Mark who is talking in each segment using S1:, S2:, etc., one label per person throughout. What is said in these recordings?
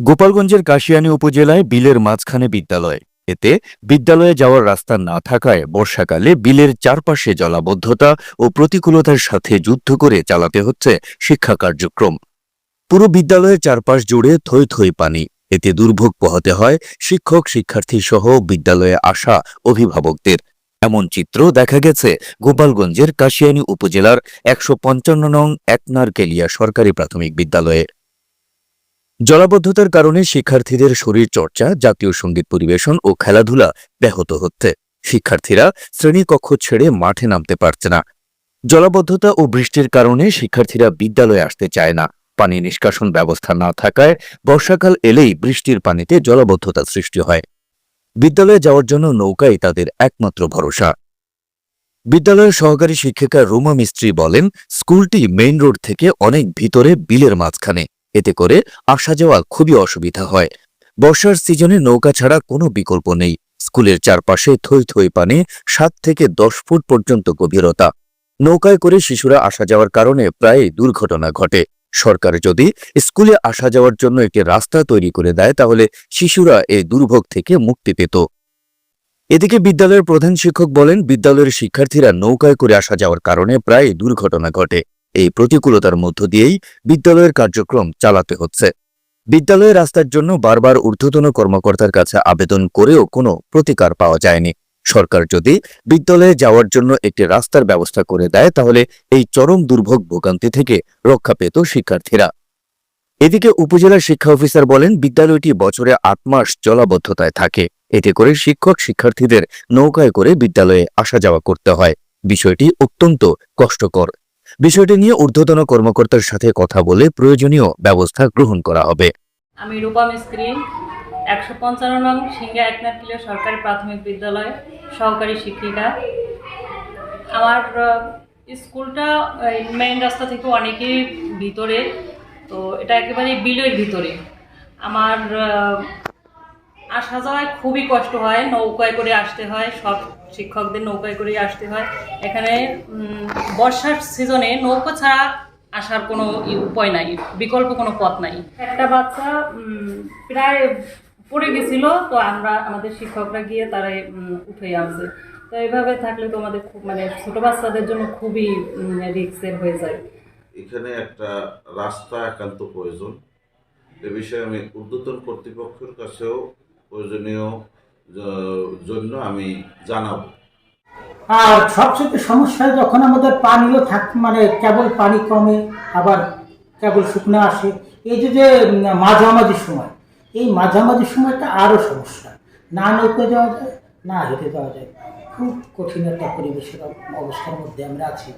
S1: গোপালগঞ্জের কাশিয়ানী উপজেলায় বিলের মাঝখানে বিদ্যালয়। এতে বিদ্যালয়ে যাওয়ার রাস্তা না থাকায় বর্ষাকালে বিলের চারপাশে জলাবদ্ধতা ও প্রতিকূলতার সাথে যুদ্ধ করে চালাতে হচ্ছে শিক্ষা কার্যক্রম। পুরো বিদ্যালয়ের চারপাশ জুড়ে থই থই পানি। এতে দুর্ভোগ পোহাতে হয় শিক্ষক শিক্ষার্থী সহ বিদ্যালয়ে আসা অভিভাবকদের। এমন চিত্র দেখা গেছে গোপালগঞ্জের কাশিয়ানী উপজেলার একশো পঞ্চান্ন নং একনারকেলিয়া সরকারি প্রাথমিক বিদ্যালয়ে। জলাবদ্ধতার কারণে শিক্ষার্থীদের শরীর চর্চা জাতীয় সংগীত পরিবেশন ও খেলাধুলা ব্যাহত হচ্ছে। শিক্ষার্থীরা শ্রেণীকক্ষ ছেড়ে মাঠে নামতে পারছে না। জলাবদ্ধতা ও বৃষ্টির কারণে শিক্ষার্থীরা বিদ্যালয়ে আসতে চায় না। পানি নিষ্কাশন ব্যবস্থা না থাকায় বর্ষাকাল এলেই বৃষ্টির পানিতে জলাবদ্ধতা সৃষ্টি হয়। বিদ্যালয়ে যাওয়ার জন্য নৌকাই তাদের একমাত্র ভরসা। বিদ্যালয়ের সহকারী শিক্ষিকা রুমা মিস্ত্রি বলেন, স্কুলটি মেইন রোড থেকে অনেক ভিতরে বিলের মাঝখানে। এতে করে আসা যাওয়া খুবই অসুবিধা হয়। বর্ষার সিজনে নৌকা ছাড়া কোনো বিকল্প নেই। স্কুলের চারপাশে থই থই পানে সাত থেকে দশ ফুট পর্যন্ত গভীরতা। নৌকায় করে শিশুরা আসা যাওয়ার কারণে প্রায় দুর্ঘটনা ঘটে। সরকার যদি স্কুলে আসা যাওয়ার জন্য একটি রাস্তা তৈরি করে দেয়, তাহলে শিশুরা এই দুর্ভোগ থেকে মুক্তি পেত। এদিকে বিদ্যালয়ের প্রধান শিক্ষক বলেন, বিদ্যালয়ের শিক্ষার্থীরা নৌকায় করে আসা যাওয়ার কারণে প্রায় দুর্ঘটনা ঘটে। এই প্রতিকূলতার মধ্য দিয়েই বিদ্যালয়ের কার্যক্রম চালাতে হচ্ছে। বিদ্যালয়ের রাস্তার জন্য বারবার ঊর্ধ্বতন কর্মকর্তার কাছে আবেদন করেও কোনো প্রতিকার পাওয়া যায়নি। সরকার যদি বিদ্যালয়ে যাওয়ার জন্য একটি রাস্তার ব্যবস্থা করে দেয়, তাহলে এই চরম দুর্ভোগ ভোগান্তি থেকে রক্ষা পেত শিক্ষার্থীরা। এদিকে উপজেলা শিক্ষা অফিসার বলেন, বিদ্যালয়টি বছরে আট মাস জলাবদ্ধতায় থাকে। এতে করে শিক্ষক শিক্ষার্থীদের নৌকায় করে বিদ্যালয়ে আসা যাওয়া করতে হয়। বিষয়টি অত্যন্ত কষ্টকর। বিষয়টি নিয়ে ঊর্ধ্বতন কর্মকর্তার সাথে কথা বলে প্রয়োজনীয় ব্যবস্থা গ্রহণ করা হবে।
S2: আমি রূপা মিস্ত্রি একশো পঞ্চান্ন নং সিঙ্গা একনাথিলে সরকারি প্রাথমিক বিদ্যালয়, সহকারী শিক্ষিকা। আমার স্কুলটা মেইন রাস্তা থেকে অনেকই ভিতরে, তো এটা একেবারে বিলের ভিতরে। আমার আসা যাওয়ায় খুবই কষ্ট হয় নৌকায় করে আসতে হয় সব শিক্ষকদের নৌকায় করে আসতে হয়। এখানে বর্ষার সিজনে নৌকা ছাড়া আসার কোনো ই- উপায় নাই বিকল্প কোনো পথ নাই। একটা বাচ্চা প্রায় পড়ে গেছিল তো আমরা আমাদের শিক্ষকরা গিয়ে তারাই উঠে আসছে তো এইভাবে থাকলে তো আমাদের খুব মানে ছোট বাচ্চাদের জন্য খুবই রিস্কের হয়ে যায়।
S3: এখানে একটা রাস্তা একান্ত প্রয়োজন। এ বিষয়ে আমি ঊর্ধ্বতন কর্তৃপক্ষের কাছেও প্রয়োজনীয় জন্য আমি জানাব।
S4: আর সবচেয়ে সমস্যা, যখন আমাদের পানিও থাক মানে কেবল পানি কমে, আবার কেবল শুকনো আসে, এই যে যে মাঝামাঝি সময়, এই মাঝামাঝি সময়টা আরও সমস্যা। না নৌকে যাওয়া যায়, না হেঁটে যাওয়া যায়, খুব কঠিন একটা পরিবেশের অব- অবস্থার মধ্যে আমরা আছি।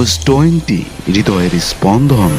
S5: নিউজ টোয়েন্টি হৃদয়ের স্পন্দন